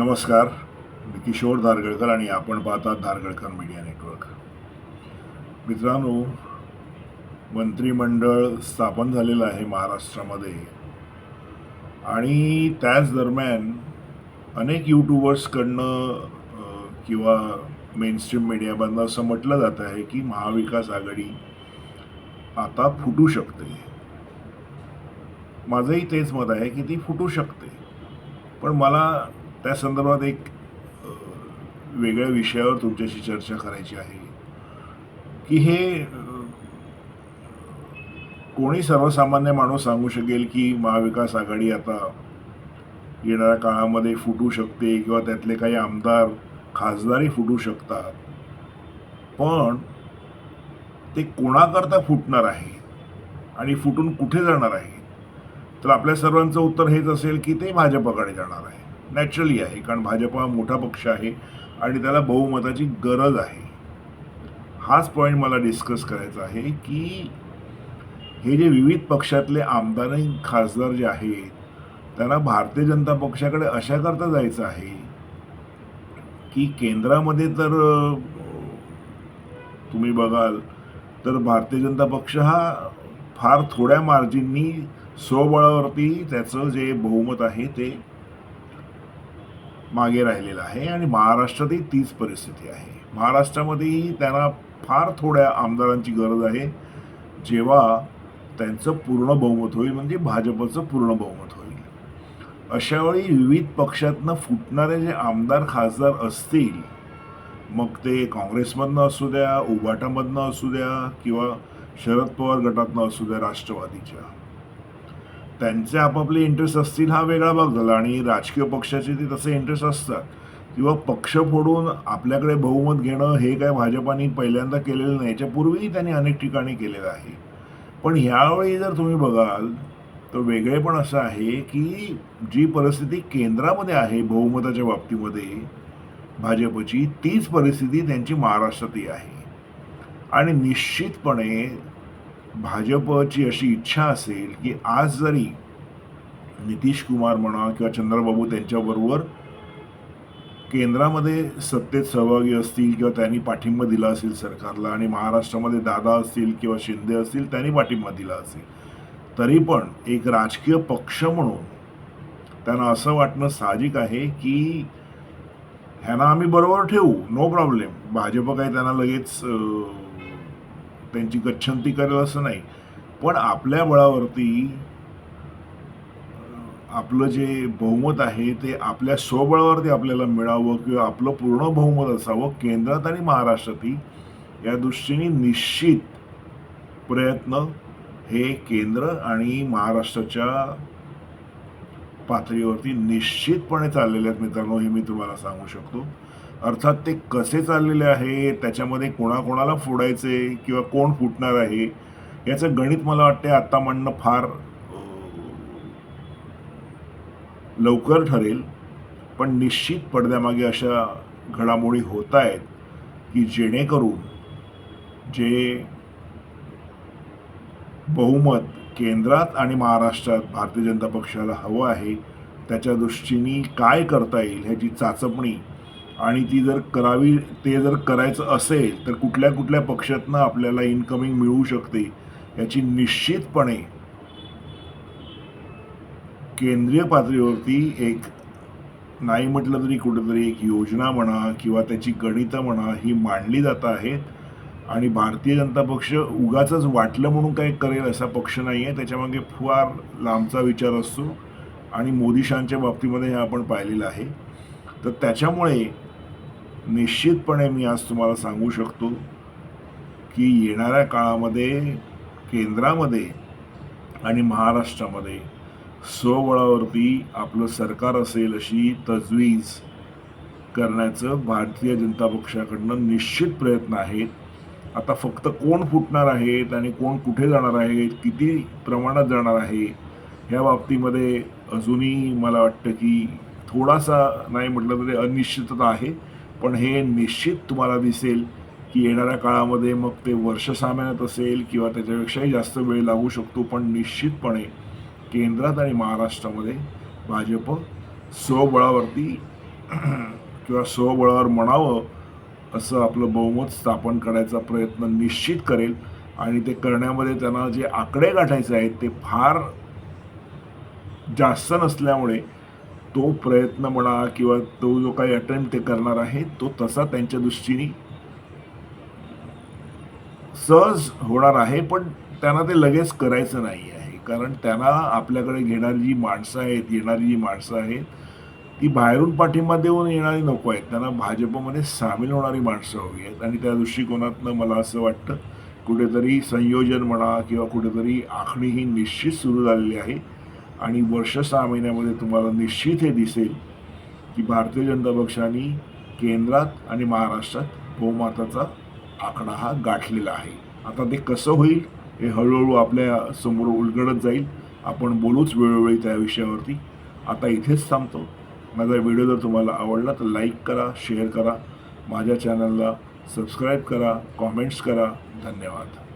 नमस्कार मी किशोर धारगळकर आणि आपण पाहतात धारगळकर मीडिया नेटवर्क. मित्रांनो मंत्रिमंडळ स्थापन झालेलं आहे महाराष्ट्रामध्ये आणि त्याच दरम्यान अनेक यूट्यूबर्सकडनं किंवा मेनस्ट्रीम मीडियामधनं असं म्हटलं जात आहे की महाविकास आघाडी आता फुटू शकते. माझंही तेच मत आहे की ती फुटू शकते. पण मला त्या संदर्भात एक वेगळ्या विषयावर तुमच्याशी चर्चा करायची आहे. की हे कोणी सर्वसामान्य माणूस सांगू शकेल की महाविकास आघाडी आता येणाऱ्या काळामध्ये फुटू शकते किंवा त्यातले काही आमदार खासदारही फुटू शकतात. पण ते कोणाकरता फुटणार आहे आणि फुटून कुठे जाणार आहे? तर आपल्या सर्वांचं उत्तर हेच असेल की ते भाजपाकडे जाणार आहे. नॅचरली आहे कारण भाजप हा मोठा पक्ष आहे आणि त्याला बहुमताची गरज आहे. हाच पॉईंट मला डिस्कस करायचा आहे की हे जे विविध पक्षातले आमदार आणि खासदार जे आहेत त्यांना भारतीय जनता पक्षाकडे अशाकरता जायचं आहे की केंद्रामध्ये तर तुम्ही बघाल तर भारतीय जनता पक्ष हा फार थोड्या मार्जिननी स्वबळावरती त्याचं जे बहुमत आहे ते मागे राहिलेलं आहे आणि महाराष्ट्रातही तीच परिस्थिती आहे. महाराष्ट्रामध्येही त्यांना फार थोड्या आमदारांची गरज आहे. जेव्हा त्यांचं पूर्ण बहुमत होईल म्हणजे भाजपचं पूर्ण बहुमत होईल. अशावेळी विविध पक्षातनं फुटणारे जे आमदार खासदार असतील मग ते काँग्रेसमधनं असू द्या उबाटामधनं असू द्या किंवा शरद पवार गटातनं असू द्या राष्ट्रवादीच्या त्यांचे आपापले इंटरेस्ट असतील हा वेगळा भाग झाला आणि राजकीय पक्षाचे ते तसे इंटरेस्ट असतात. किंवा पक्ष फोडून आपल्याकडे बहुमत घेणं हे काय भाजपाने पहिल्यांदा केलेलं नाही. याच्यापूर्वीही त्यांनी अनेक ठिकाणी केलेलं आहे. पण ह्यावेळी जर तुम्ही बघाल तर वेगळेपण असं आहे की जी परिस्थिती केंद्रामध्ये आहे बहुमताच्या बाबतीमध्ये भाजपची तीच परिस्थिती त्यांची महाराष्ट्रातही आहे. आणि निश्चितपणे भाजपची अशी इच्छा असेल की आज जरी नितीश कुमार म्हणा किंवा चंद्रबाबू त्यांच्याबरोबर केंद्रामध्ये सत्तेत सहभागी असतील किंवा त्यांनी पाठिंबा दिला असेल सरकारला आणि महाराष्ट्रामध्ये दादा असतील किंवा शिंदे असतील त्यांनी पाठिंबा दिला असेल तरी पण एक राजकीय पक्ष म्हणून त्यांना असं वाटणं साहजिक आहे की ह्यांना आम्ही बरोबर ठेवू नो प्रॉब्लेम भाजप काही त्यांना लगेच त्यांची गच्छंती करेल असं नाही. पण आपल्या बळावरती आपलं जे बहुमत आहे ते आपल्या स्वबळावरती आपल्याला मिळावं किंवा आपलं पूर्ण बहुमत असावं केंद्रात आणि महाराष्ट्रातही या दृष्टीने निश्चित प्रयत्न हे केंद्र आणि महाराष्ट्राच्या पातळीवरती निश्चितपणे चाललेले आहेत मित्रांनो हे मी तुम्हाला सांगू शकतो. अर्थात ते कसे चाललेले आहे त्याच्यामध्ये कोणाकोणाला फोडायचे किंवा कोण फुटणार आहे याचं गणित मला वाटते आत्ता म्हणणं फार लवकर ठरेल. पण निश्चित पडद्यामागे अशा घडामोडी होत आहेत की जेणेकरून जे बहुमत केंद्रात आणि महाराष्ट्रात भारतीय जनता पक्षाला हवं आहे त्याच्या दृष्टीने काय करता येईल ह्याची चाचपणी आणि ती जर करावी ते जर करायचं असेल तर कुठल्या कुठल्या पक्षातनं आपल्याला इन्कमिंग मिळू शकते याची निश्चितपणे केंद्रीय पातळीवरती एक नाही म्हटलं तरी कुठेतरी एक योजना म्हणा किंवा त्याची गणितं म्हणा ही मांडली जात आहेत. आणि भारतीय जनता पक्ष उगाच वाटलं म्हणून काही करेल असा पक्ष नाही आहे. त्याच्यामागे फार लांबचा विचार असतो. आणि मोदीशांच्या बाबतीमध्ये हे आपण पाहिलेलं आहे. तर त्याच्यामुळे निश्चितपणे मी आज तुम्हाला सांगू शकतो की येणाऱ्या काळामध्ये केंद्रामध्ये आणि महाराष्ट्रामध्ये स्वबळावरती आपलं सरकार असेल अशी तजवीज करण्याचं भारतीय जनता पक्षाकडनं निश्चित प्रयत्न आहेत. आता फक्त कोण फुटणार आहेत आणि कोण कुठे जाणार आहेत किती प्रमाणात जाणार आहे ह्या बाबतीमध्ये अजूनही मला वाटतं की थोडासा नाही म्हटलं तरी अनिश्चितता आहे. पण हे निश्चित तुम्हाला दिसेल की येणाऱ्या काळामध्ये मग ते वर्ष सामान्यात असेल किंवा त्याच्यापेक्षाही जास्त वेळ लागू शकतो पण निश्चितपणे केंद्रात आणि महाराष्ट्रामध्ये भाजप स्वबळावरती किंवा स्वबळावर म्हणावं असं आपलं बहुमत स्थापन करायचा प्रयत्न निश्चित करेल. आणि ते करण्यामध्ये त्यांना जे आकडे गाठायचे आहेत ते फार जास्त नसल्यामुळे तो प्रयत्न म्हणा किंवा तो जो काही अटेम्प्ट ते करणार आहे तो तसा त्यांच्या दृष्टीने सहज होणार आहे पण त्यांना ते लगेच करायचं नाही आहे. कारण त्यांना आपल्याकडे घेणारी जी माणसं आहेत येणारी जी माणसं आहेत ती बाहेरून पाठिंबा देऊन येणारी नको आहेत. त्यांना भाजपमध्ये सामील होणारी माणसं हवी आहेत. आणि त्या दृष्टिकोनातनं मला असं वाटतं कुठेतरी संयोजन म्हणा किंवा कुठेतरी आखणी ही निश्चित सुरू झालेली आहे. आणि वर्ष सहा महिन्यामध्ये तुम्हाला निश्चित हे दिसेल की भारतीय जनता पक्षाने केंद्रात आणि महाराष्ट्रात बहुमताचा आकडा हा गाठलेला आहे. आता ते कसं होईल हे हळूहळू आपल्यासमोर उलगडत जाईल. आपण बोलूच वेळोवेळी त्या विषयावरती. आता इथेच थांबतो. माझा व्हिडिओ जर तुम्हाला आवडला तर लाईक करा शेअर करा. माझ्या चॅनलला सबस्क्राईब करा कॉमेंट्स करा. धन्यवाद.